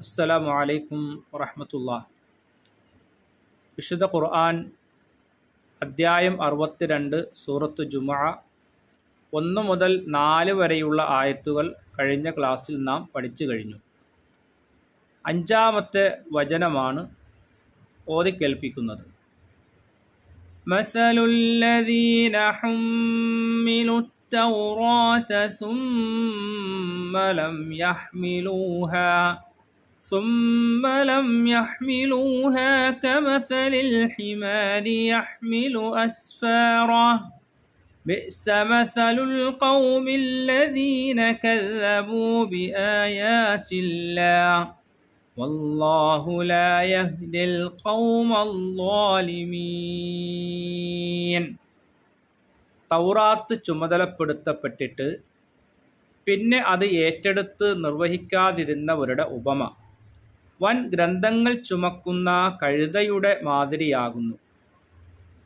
അസ്സലാമു അലൈക്കും വറഹമത്തുള്ള വിശുദ്ധ ഖുർആൻ അദ്ധ്യായം അറുപത്തിരണ്ട് സൂറത്ത് ജുമഅ ഒന്ന് മുതൽ നാല് വരെയുള്ള ആയത്തുകൾ കഴിഞ്ഞ ക്ലാസ്സിൽ നാം പഠിച്ചു കഴിഞ്ഞു അഞ്ചാമത്തെ വചനമാണ് ഓതിക്കേൽപ്പിക്കുന്നത് مثل الذين حملوا التوراة ثم لم يحملوها ثم لم يحملوها كمثل الحمار يحمل أسفارا بئس مثل القوم الذين كذبوا بآيات الله والله لا يهدي القوم الظالمين തൗറാത്ത് ചുമതലപ്പെടുത്തപ്പെട്ടിട്ട് പിന്നെ അത് ഏറ്റെടുത്ത് നിർവഹിക്കാതിരുന്നവരുടെ ഉപമ വൻ ഗ്രന്ഥങ്ങൾ ചുമക്കുന്ന കഴുതയുടെ മാതിരിയാകുന്നു.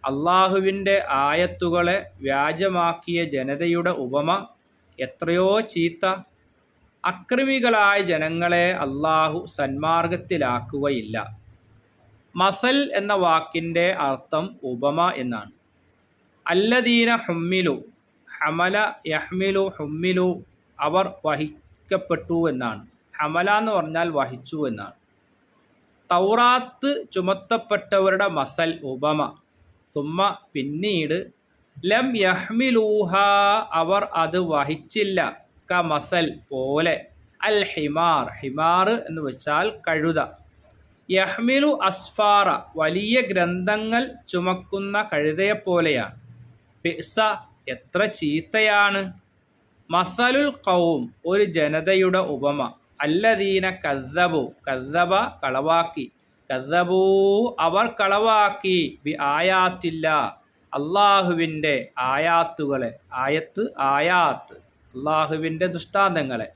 അള്ളാഹുവിന്റെ ആയത്തുകളെ വ്യാജമാക്കിയ ജനതയുടെ ഉപമ എത്രയോ ചീത്ത അക്രമികളായ ജനങ്ങളെ അള്ളാഹു സന്മാർഗത്തിലാക്കുകയില്ല. മസൽ എന്ന വാക്കിന്റെ അർത്ഥം ഉപമ എന്നാണ്. അല്ലദീന ഹുമ്മിലു ഹമല യഹ്മിലു ഹുമ്മിലു അവർ വഹിക്കപ്പെട്ടു എന്നാണ്. ഹമല എന്ന് പറഞ്ഞാൽ വഹിച്ചു എന്നാണ്. തൗറാത്ത് ചുമത്തപ്പെട്ടവരുടെ മസൽ ഉപമ. സുമ്മ പിന്നീട് ലം യഹ്മിലൂഹ അവർ അത് വഹിച്ചില്ല. ക മസൽ പോലെ. അൽ ഹിമാർ ഹിമാർ എന്ന് വെച്ചാൽ കഴുത. യഹ്മിലു അസ്ഫാറ വലിയ ഗ്രന്ഥങ്ങൾ ചുമക്കുന്ന കഴുതയെപ്പോലെയാണ്. പിസ എത്ര ചീത്തയാണ്. മസലുൽ കൗം ഒരു ജനതയുടെ ഉപമ. അല്ലദീന കദ്ദബു കദ്ദബ കളവാക്കി. കദ്ദബൂ അവർ കളവാക്കി. ബി ആയാത്തില്ല. അള്ളാഹുവിന്റെ ആയാത്തുകളെ ആയത്ത് ആയാത്ത്. അള്ളാഹുവിന്റെ ദൃഷ്ടാന്തങ്ങളെ.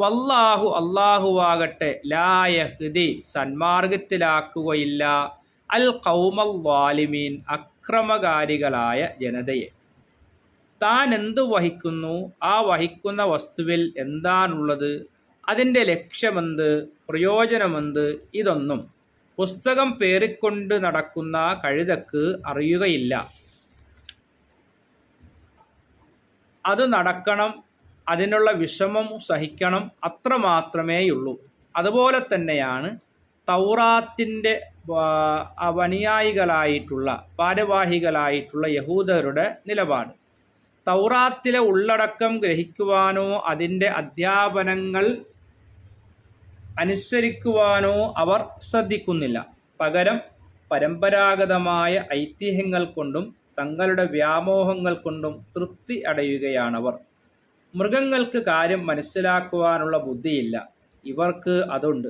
വല്ലാഹു അള്ളാഹുവാകട്ടെ ലായഹ്ദി സന്മാർഗത്തിലാക്കുകയില്ല. അൽ കൗമൽ വാലിമീൻ അക്രമകാരികളായ ജനതയെ. താൻ എന്തു വഹിക്കുന്നു? ആ വഹിക്കുന്ന വസ്തുവിൽ എന്താണുള്ളത്? അതിന്റെ ലക്ഷ്യമെന്ത്? പ്രയോജനമെന്ത്? ഇതൊന്നും പുസ്തകം പേറിക്കൊണ്ട് നടക്കുന്ന കഴുതക്ക് അറിയുകയില്ല. അത് നടക്കണം അതിനുള്ള വിഷമം സഹിക്കണം അത്ര മാത്രമേയുള്ളൂ അതുപോലെ തന്നെയാണ് തൗറാത്തിന്റെ അനുയായികളായിട്ടുള്ള ഭാരവാഹികളായിട്ടുള്ള യഹൂദരുടെ നിലപാട്. തൗറാത്തിലെ ഉള്ളടക്കം ഗ്രഹിക്കുവാനോ അതിന്റെ അധ്യാപനങ്ങൾ അനുസരിക്കുവാനോ അവർ ശ്രദ്ധിക്കുന്നില്ല. പകരം പരമ്പരാഗതമായ ഐതിഹ്യങ്ങൾ കൊണ്ടും തങ്ങളുടെ വ്യാമോഹങ്ങൾ കൊണ്ടും തൃപ്തി അടയുകയാണവർ. മൃഗങ്ങൾക്ക് കാര്യം മനസ്സിലാക്കുവാനുള്ള ബുദ്ധിയില്ല. ഇവർക്ക് അതുണ്ട്.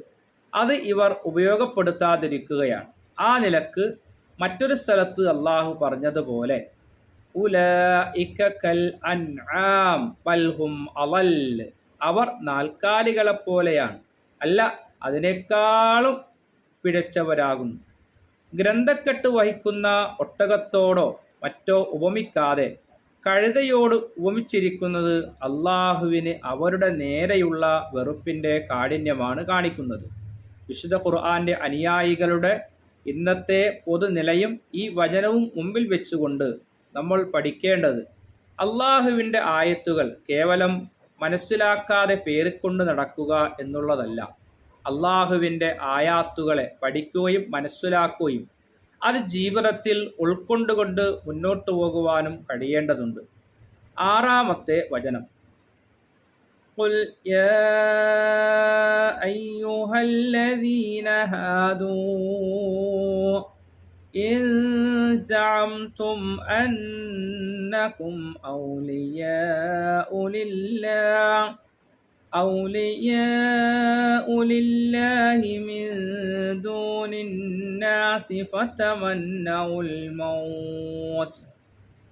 അത് ഇവർ ഉപയോഗപ്പെടുത്താതിരിക്കുകയാണ്. ആ നിലയ്ക്ക് മറ്റൊരു സ്ഥലത്ത് അള്ളാഹു പറഞ്ഞതുപോലെ അവർ നാൽക്കാലികളെപ്പോലെയാണ്. അല്ല അതിനേക്കാളും പിഴച്ചവരാകുന്നു. ഗ്രന്ഥക്കെട്ട് വഹിക്കുന്ന ഒട്ടകത്തോടോ മറ്റോ ഉപമിക്കാതെ കഴുതയോട് ഉപമിച്ചിരിക്കുന്നത് അള്ളാഹുവിന് അവരുടെ നേരെയുള്ള വെറുപ്പിന്റെ കാഠിന്യമാണ് കാണിക്കുന്നത്. വിശുദ്ധ ഖുർആന്റെ അനുയായികളുടെ ഇന്നത്തെ പൊതുനിലയും ഈ വചനവും മുമ്പിൽ വെച്ചുകൊണ്ട് നമ്മൾ പഠിക്കേണ്ടത് അള്ളാഹുവിന്റെ ആയത്തുകൾ കേവലം മനസ്സിലാക്കാതെ പേറിക്കൊണ്ട് നടക്കുക എന്നുള്ളതല്ല അള്ളാഹുവിൻ്റെ ആയാത്തുകളെ പഠിക്കുകയും മനസ്സിലാക്കുകയും അത് ജീവിതത്തിൽ ഉൾക്കൊണ്ടുകൊണ്ട് മുന്നോട്ട് പോകുവാനും കഴിയേണ്ടതുണ്ട് ആറാമത്തെ വചനം قل يا أيها الذين هادوا إن زعمتم أنكم أولياء لله أولياء لله من دون الناس فتمنوا الموت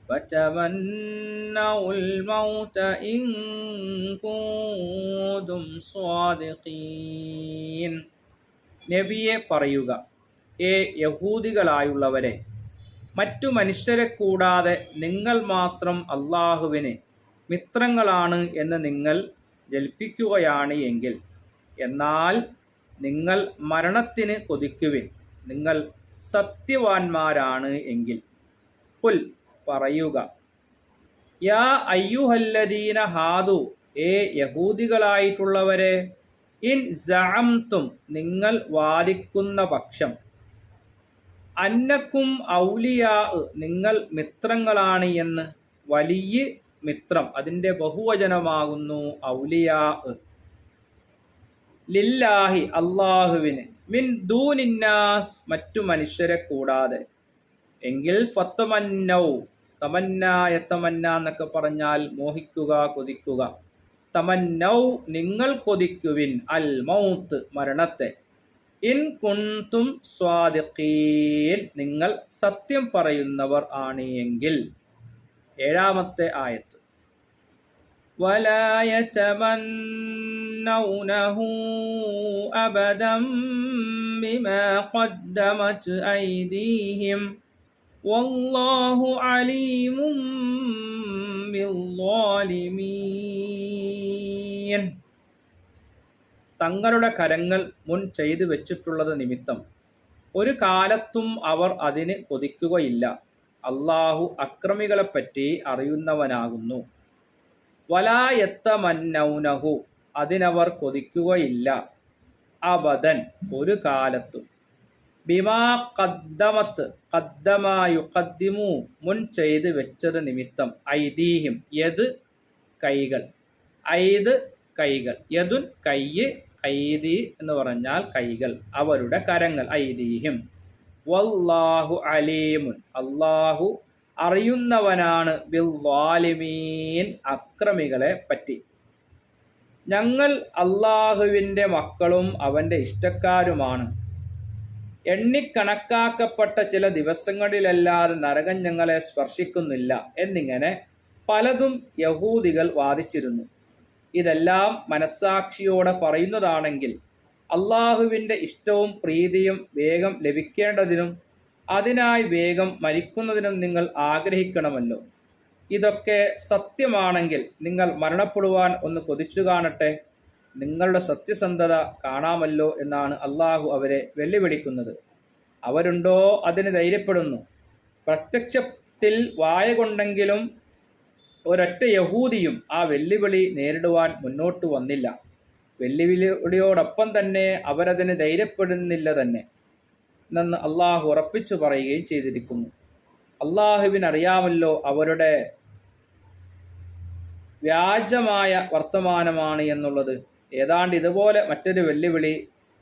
فتمنوا الموت إن كنتم صادقين നബിയെ പറയുക ഏ യഹൂദികളായുള്ളവരെ. മറ്റു മനുഷ്യരെ കൂടാതെ നിങ്ങൾ മാത്രം അള്ളാഹുവിന് മിത്രങ്ങളാണ് എന്ന് നിങ്ങൾ ജൽപ്പിക്കുകയാണ് എങ്കിൽ എന്നാൽ നിങ്ങൾ മരണത്തിന് കൊതിക്കുവിൻ. നിങ്ങൾ സത്യവാൻമാരാണ് എങ്കിൽ. പുൽ പറയുക യാ അയ്യുഹല്ലദീന ഹാദു ഏ യഹൂദികളായിട്ടുള്ളവരെ ഇൻ ജാംതും നിങ്ങൾ വാദിക്കുന്ന പക്ഷം അന്നക്കും ഔലിയാ നിങ്ങൾ മിത്രങ്ങളാണ് എന്ന്. വലിയ മിത്രം അതിന്റെ ബഹുവചനമാകുന്നു ഔലിയാ ലില്ലാഹി അള്ളാഹുവിന് മിൻ ദൂനിന്നാസ് മറ്റു മനുഷ്യരെ കൂടാതെ. എങ്കിൽ ഫത്തമന്നൗ തമന്ന എത്തമന്ന എന്നൊക്കെ പറഞ്ഞാൽ മോഹിക്കുക കൊതിക്കുക. തമന്നൗ നിങ്ങൾ കൊതിക്കുവിൻ. അൽ മൗത്ത് മരണത്തെ. ഇൻ കുന്തും സ്വാദിഖീൻ. നിങ്ങൾ സത്യം പറയുന്നവർ ആണ് എങ്കിൽ. ഏഴാമത്തെ ആയത്ത്. വലായതമന്നൗനഹു അബദം ബിമാ ഖദ്ദമത് ഐദീഹിം. വല്ലാഹു അലീമും തങ്ങളുടെ കരങ്ങൾ മുൻ ചെയ്തു വെച്ചിട്ടുള്ളത് നിമിത്തം. ഒരു കാലത്തും അവർ അതിന് കൊതിക്കുകയില്ല. അള്ളാഹു അക്രമികളെപ്പറ്റി അറിയുന്നവനാകുന്നു. വലായത്തമന്നൗനഹു അതിനവർ കൊതിക്കുകയില്ല. അബദൻ ഒരു കാലത്തും. ബിമാ കദ്ദമത്ത് കദ്ദമായു കദ്ദിമു മുൻ ചെയ്ത് വെച്ചത് നിമിത്തം. ഐദീഹിം യത് കൈകൾ. ഐത് കൈകൾ യതുൻ കയ്യ് ഐദി എന്ന് പറഞ്ഞാൽ കൈകൾ അവരുടെ കരങ്ങൾ ഐദീഹിം. വല്ലാഹു അലീമുൻ അള്ളാഹു അറിയുന്നവനാണ്. ബിൽ വാലിമീൻ അക്രമികളെ പറ്റി. ഞങ്ങൾ അള്ളാഹുവിന്റെ മക്കളും അവന്റെ ഇഷ്ടക്കാരുമാണ്. എണ്ണിക്കണക്കാക്കപ്പെട്ട ചില ദിവസങ്ങളിലല്ലാതെ നരകം ഞങ്ങളെ സ്പർശിക്കുന്നില്ല എന്നിങ്ങനെ പലതും യഹൂദികൾ വാദിച്ചിരുന്നു. ഇതെല്ലാം മനസ്സാക്ഷിയോടെ പറയുന്നതാണെങ്കിൽ അള്ളാഹുവിന്റെ ഇഷ്ടവും പ്രീതിയും വേഗം ലഭിക്കേണ്ടതിനും അതിനായി വേഗം മരിക്കുന്നതിനും നിങ്ങൾ ആഗ്രഹിക്കണമല്ലോ. ഇതൊക്കെ സത്യമാണെങ്കിൽ നിങ്ങൾ മരണപ്പെടുവാൻ ഒന്ന് കൊതിച്ചു കാണട്ടെ. നിങ്ങളുടെ സത്യസന്ധത കാണാമല്ലോ എന്നാണ് അള്ളാഹു അവരെ വെല്ലുവിളിക്കുന്നത്. അവരുണ്ടോ അതിന് ധൈര്യപ്പെടുന്നു? പ്രത്യക്ഷത്തിൽ വായ കൊണ്ടെങ്കിലും ഒരൊറ്റ യഹൂദിയും ആ വെല്ലുവിളി നേരിടുവാൻ മുന്നോട്ട് വന്നില്ല. വെല്ലുവിളിയോടൊപ്പം തന്നെ അവരതിന് ധൈര്യപ്പെടുന്നില്ല തന്നെ. എന്നെന്ന് അള്ളാഹു ഉറപ്പിച്ചു പറയുകയും ചെയ്തിരിക്കുന്നു. അള്ളാഹുവിനറിയാമല്ലോ അവരുടെ വ്യാജമായ വർത്തമാനമാണ് എന്നുള്ളത്. ഏതാണ്ട് ഇതുപോലെ മറ്റൊരു വെല്ലുവിളി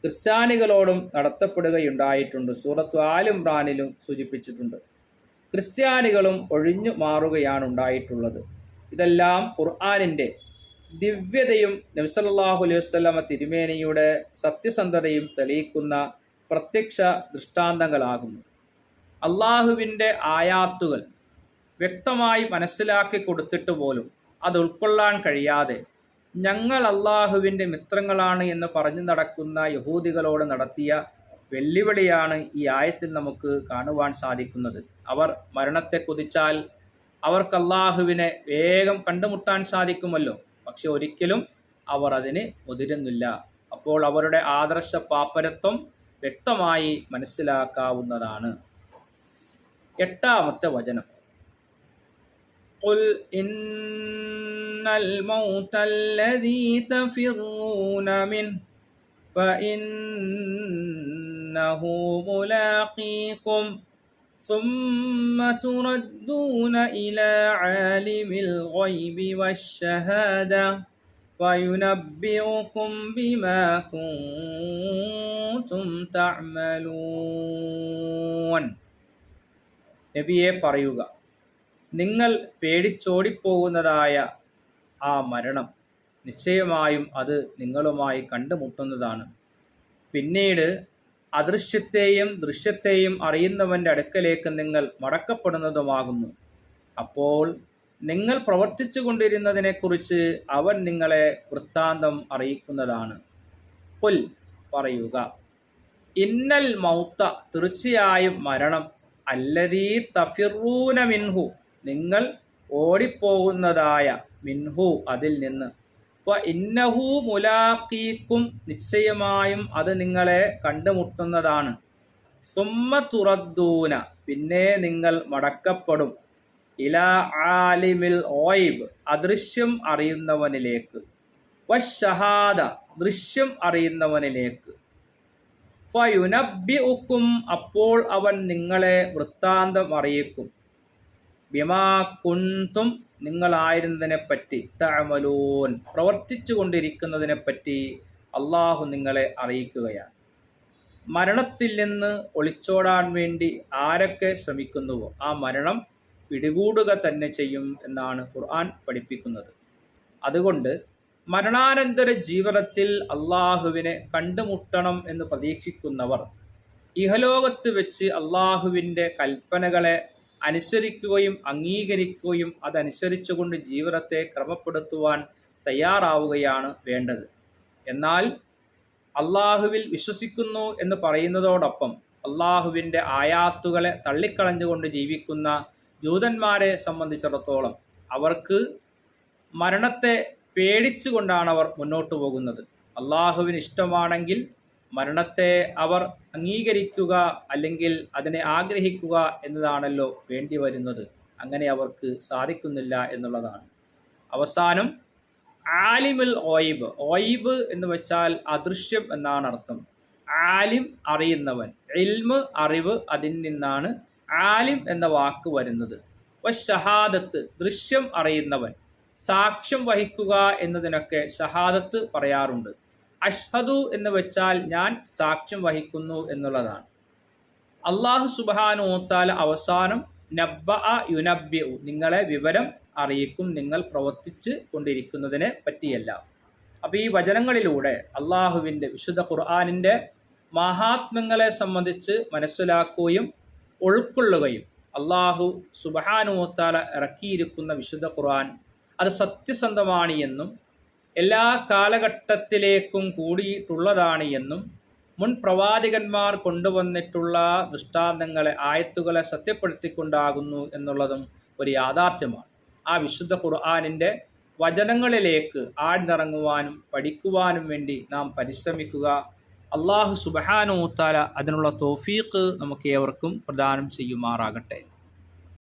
ക്രിസ്ത്യാനികളോടും നടത്തപ്പെടുകയുണ്ടായിട്ടുണ്ട്. സൂറത്ത് ആലുംറാനിലും സൂചിപ്പിച്ചിട്ടുണ്ട്. ക്രിസ്ത്യാനികളും ഒഴിഞ്ഞു മാറുകയാണ് ഉണ്ടായിട്ടുള്ളത്. ഇതെല്ലാം ഖുർആാനിന്റെ ദിവ്യതയും നബ്സല്ലാഹു അലൈഹി വസ്ലമ തിരുമേനിയുടെ സത്യസന്ധതയും തെളിയിക്കുന്ന പ്രത്യക്ഷ ദൃഷ്ടാന്തങ്ങളാകുന്നു. അള്ളാഹുവിന്റെ ആയാത്തുകൾ വ്യക്തമായി മനസ്സിലാക്കി കൊടുത്തിട്ട് പോലും അത് ഉൾക്കൊള്ളാൻ കഴിയാതെ ഞങ്ങൾ അള്ളാഹുവിന്റെ മിത്രങ്ങളാണ് എന്ന് പറഞ്ഞു നടക്കുന്ന യഹൂദികളോട് നടത്തിയ വെല്ലുവിളിയാണ് ഈ ആയത്തിൽ നമുക്ക് കാണുവാൻ സാധിക്കുന്നത് അവർ മരണത്തെ കുതിച്ചാൽ അവർക്ക് അള്ളാഹുവിനെ വേഗം കണ്ടുമുട്ടാൻ സാധിക്കുമല്ലോ പക്ഷെ ഒരിക്കലും അവർ അതിന് മുതിരുന്നില്ല അപ്പോൾ അവരുടെ ആദർശ പാപ്പരത്വം വ്യക്തമായി മനസ്സിലാക്കാവുന്നതാണ് എട്ടാമത്തെ വചനം قل إن الموت الذي تفرون منه فإنه ملاقيكم ثم تردون إلى عالم الغيب والشهادة وينبئكم بما كنتم تعملون നബിയെ പറയുക നിങ്ങൾ പേടിച്ചോടിപ്പോകുന്നതായ ആ മരണം നിശ്ചയമായും അത് നിങ്ങളുമായി കണ്ടുമുട്ടുന്നതാണ് പിന്നീട് അദൃശ്യത്തെയും ദൃശ്യത്തെയും അറിയുന്നവന്റെ അടുക്കലേക്ക് നിങ്ങൾ മടക്കപ്പെടുന്നതുമാകുന്നു. അപ്പോൾ നിങ്ങൾ പ്രവർത്തിച്ചു കൊണ്ടിരുന്നതിനെക്കുറിച്ച് അവൻ നിങ്ങളെ വൃത്താന്തം അറിയിക്കുന്നതാണ്. പുൽ പറയുക ഇന്നൽ മൗത്ത തീർച്ചയായും മരണം. അല്ലതീ തഫിറൂന മിൻഹു. നിങ്ങൾ ഓടിപ്പോകുന്നതായ മിൻഹു അതിൽ നിന്ന് ഇന്നഹു നിശ്ചയമായും അത് നിങ്ങളെ കണ്ടുമുട്ടുന്നതാണ്. സുമ്മ തുറദ്ദൂന പിന്നെ നിങ്ങൾ മടക്കപ്പെടും. ഇല ആലിമിൽ ഓയിബ് അദൃശ്യം അറിയുന്നവനിലേക്ക്. വഷഹാദ ദൃശ്യം അറിയുന്നവനിലേക്ക്. ഫയുനബി ഉക്കും അപ്പോൾ അവൻ നിങ്ങളെ വൃത്താന്തം അറിയിക്കും. ബിമാ കുന്തും നിങ്ങളായിരുന്നതിനെ പറ്റി തഅമലൂൻ പ്രവർത്തിച്ചു കൊണ്ടിരിക്കുന്നതിനെ പറ്റി അള്ളാഹു നിങ്ങളെ അറിയിക്കുകയാണ്. മരണത്തിൽ നിന്ന് ഒളിച്ചോടാൻ വേണ്ടി ആരൊക്കെ ശ്രമിക്കുന്നുവോ ആ മരണം പിടികൂടുക തന്നെ ചെയ്യും എന്നാണ് ഖുർആൻ പഠിപ്പിക്കുന്നത്. അതുകൊണ്ട് മരണാനന്തര ജീവിതത്തിൽ അള്ളാഹുവിനെ കണ്ടുമുട്ടണം എന്ന് പ്രതീക്ഷിക്കുന്നവർ ഇഹലോകത്ത് വെച്ച് അള്ളാഹുവിന്റെ കൽപ്പനകളെ അനുസരിക്കുകയും അംഗീകരിക്കുകയും അതനുസരിച്ചുകൊണ്ട് ജീവിതത്തെ ക്രമപ്പെടുത്തുവാൻ തയ്യാറാവുകയാണ് വേണ്ടത്. എന്നാൽ അള്ളാഹുവിൽ വിശ്വസിക്കുന്നു എന്ന് പറയുന്നതോടൊപ്പം അള്ളാഹുവിന്റെ ആയാത്തുകളെ തള്ളിക്കളഞ്ഞുകൊണ്ട് ജീവിക്കുന്ന ജൂതന്മാരെ സംബന്ധിച്ചിടത്തോളം അവർക്ക് മരണത്തെ പേടിച്ചുകൊണ്ടാണ് അവർ മുന്നോട്ട് പോകുന്നത്. അള്ളാഹുവിന് ഇഷ്ടമാണെങ്കിൽ മരണത്തെ അവർ അംഗീകരിക്കുക അല്ലെങ്കിൽ അതിനെ ആഗ്രഹിക്കുക എന്നതാണല്ലോ വേണ്ടി വരുന്നത്. അങ്ങനെ അവർക്ക് സാധിക്കുന്നില്ല എന്നുള്ളതാണ്. അവസാനം ആലിമുൽ ഓയിബ് ഓയിബ് എന്ന് വെച്ചാൽ അദൃശ്യം എന്നാണ് അർത്ഥം. ആലിം അറിയുന്നവൻ. ഇൽമ് അറിവ് അതിൽ നിന്നാണ് ആലിം എന്ന വാക്ക് വരുന്നത്. ഷഹാദത്ത് ദൃശ്യം അറിയുന്നവൻ. സാക്ഷ്യം വഹിക്കുക എന്നതിനൊക്കെ ഷഹാദത്ത് പറയാറുണ്ട്. അഷ്ഹദു എന്ന് വെച്ചാൽ ഞാൻ സാക്ഷ്യം വഹിക്കുന്നു എന്നുള്ളതാണ്. അള്ളാഹു താല അവസാനം നബ്ബ യുനബ്യു നിങ്ങളെ വിവരം അറിയിക്കും നിങ്ങൾ പ്രവർത്തിച്ച് കൊണ്ടിരിക്കുന്നതിനെ പറ്റിയല്ല. അപ്പോൾ ഈ വചനങ്ങളിലൂടെ അള്ളാഹുവിന്റെ വിശുദ്ധ ഖുർആാനിന്റെ മഹാത്മ്യങ്ങളെ സംബന്ധിച്ച് മനസ്സിലാക്കുകയും ഉൾക്കൊള്ളുകയും അള്ളാഹു സുബഹാനുമോത്താല ഇറക്കിയിരിക്കുന്ന വിശുദ്ധ ഖുർആൻ അത് സത്യസന്ധമാണ് എന്നും എല്ലാ കാലഘട്ടത്തിലേക്കും കൂടിയിട്ടുള്ളതാണ് എന്നും മുൻ പ്രവാചകന്മാർ കൊണ്ടുവന്നിട്ടുള്ള ദൃഷ്ടാന്തങ്ങളെ ആയത്തുകളെ സത്യപ്പെടുത്തിക്കൊണ്ടാകുന്നു എന്നുള്ളതും ഒരു യാഥാർത്ഥ്യമാണ്. ആ വിശുദ്ധ ഖുർആാനിന്റെ വചനങ്ങളിലേക്ക് ആഴ്ന്നിറങ്ങുവാനും പഠിക്കുവാനും വേണ്ടി നാം പരിശ്രമിക്കുക. അള്ളാഹു സുബഹാനൂത്താല അതിനുള്ള തോഫീക്ക് നമുക്ക് ഏവർക്കും പ്രദാനം ചെയ്യുമാറാകട്ടെ.